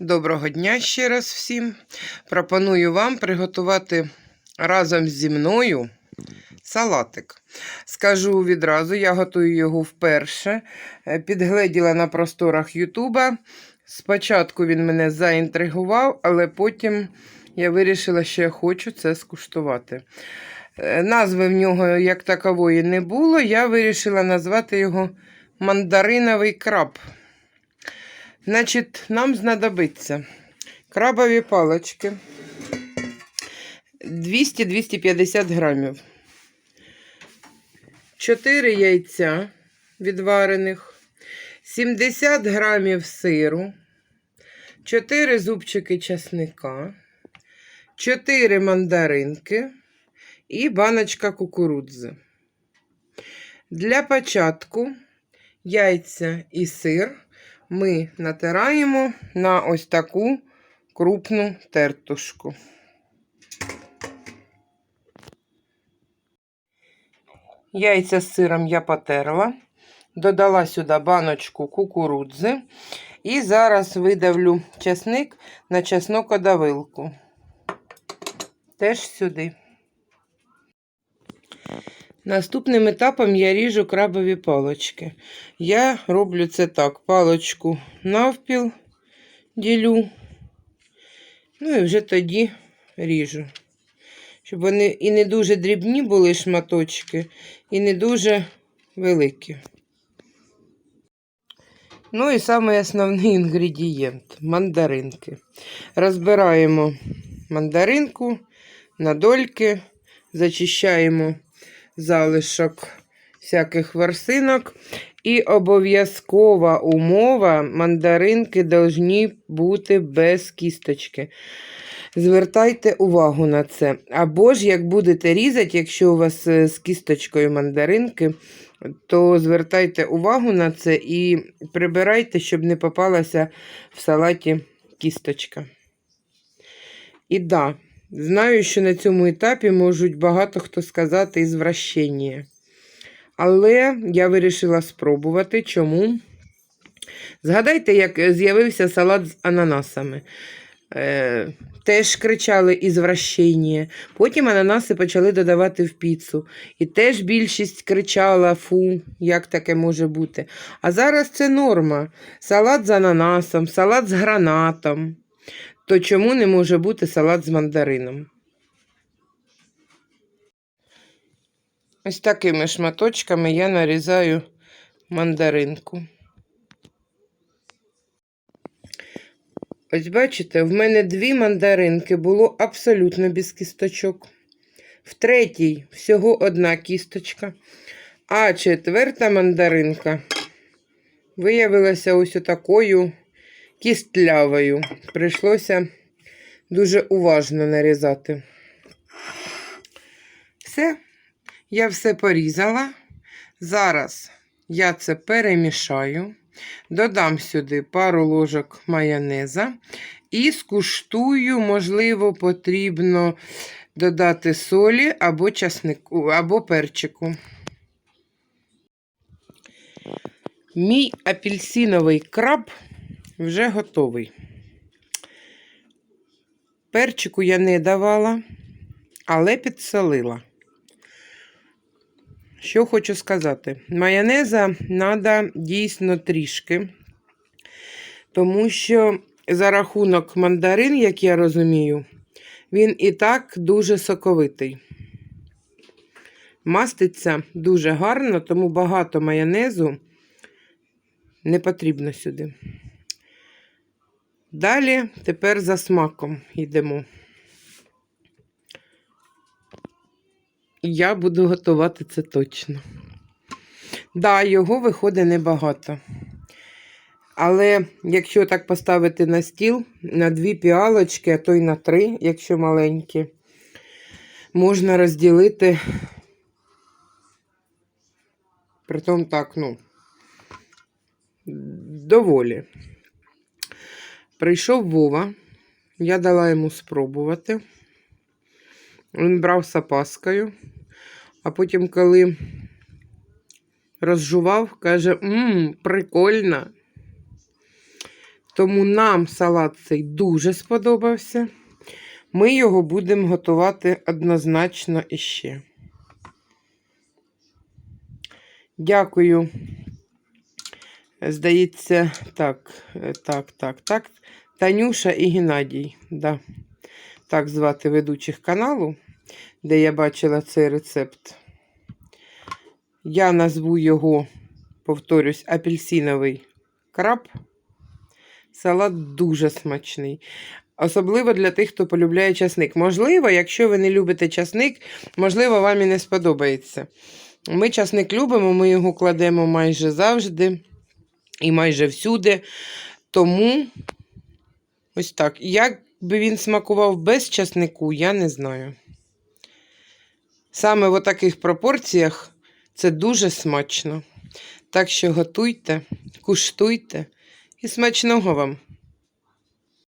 Доброго дня ще раз всім. Пропоную вам приготувати разом зі мною салатик. Скажу відразу, я готую його вперше. Е, Підгледіла на просторах Ютуба. Спочатку він мене заінтригував, але потім я вирішила, що я хочу це скуштувати. Е, Назви в нього як такової не було. Я вирішила назвати його мандариновий краб. Значить, нам знадобиться крабові палочки 200-250 грамів. 4 яйця відварених, 70 грамів сиру, 4 зубчики часника, 4 мандаринки і баночка кукурудзи. Для початку яйця і сир ми натираємо на ось таку крупну тертушку. Яйця з сиром я потерла, додала сюди баночку кукурудзи і зараз видавлю часник на чеснокодавилку. Теж сюди. Наступним етапом я ріжу крабові палочки. Я роблю це так: палочку навпіл ділю, ну і вже тоді ріжу. Щоб вони і не дуже дрібні були шматочки, і не дуже великі. Ну і самий основний інгредієнт мандаринки. Розбираємо мандаринку на дольки, зачищаємо залишок всяких ворсинок. І обов'язкова умова мандаринки повинні бути без кісточки. Звертайте увагу на це. Або ж, як будете різати, якщо у вас е, з кісточкою мандаринки, то звертайте увагу на це і прибирайте, щоб не попалася в салаті кісточка. І да, знаю, що на цьому етапі можуть багато хто сказати ізвращення. Але я вирішила спробувати. Чому? Згадайте, як з'явився салат з ананасами. Е, теж кричали ізвращення. Потім ананаси почали додавати в піцу. І теж більшість кричала: фу, як таке може бути. А зараз це норма. Салат з ананасом, салат з гранатом. То чому не може бути салат з мандарином? Ось такими шматочками я нарізаю мандаринку. Ось бачите, в мене дві мандаринки було абсолютно без кісточок. В третій всього одна кісточка. А четверта мандаринка виявилася ось такою кістлявою. Прийшлося дуже уважно нарізати. Все, я все порізала. Зараз я це перемішаю. Додам сюди пару ложок майонеза і скуштую, можливо, потрібно додати солі або часнику, або перчику. Мій апельсиновий краб вже готовий. Перчику я не давала, але підсолила. Що хочу сказати, майонеза треба дійсно трішки, тому що за рахунок мандарин, як я розумію, він і так дуже соковитий. Маститься дуже гарно, тому багато майонезу не потрібно сюди. Далі тепер за смаком йдемо. Я буду готувати це точно. Да, його виходить небагато. Але якщо так поставити на стіл, на дві піалочки, а то й на три, якщо маленькі, можна розділити. Притом так, ну, доволі. Прийшов Вова, я дала йому спробувати. Він брав з опаскою, а потім, коли розжував, каже: Мм, прикольно. Тому нам салат цей дуже сподобався. Ми його будемо готувати однозначно іще. Дякую. Здається, так, е, так, так, так. Танюша і Геннадій. Да. Так звати ведучих каналу, де я бачила цей рецепт. Я назву його, повторюсь, апельсиновий краб. Салат дуже смачний. Особливо для тих, хто полюбляє часник. Можливо, якщо ви не любите часник, можливо, вам і не сподобається. Ми часник любимо, ми його кладемо майже завжди і майже всюди. Тому ось так. Як би він смакував без часнику, я не знаю. Саме в таких пропорціях це дуже смачно. Так що готуйте, куштуйте і смачного вам!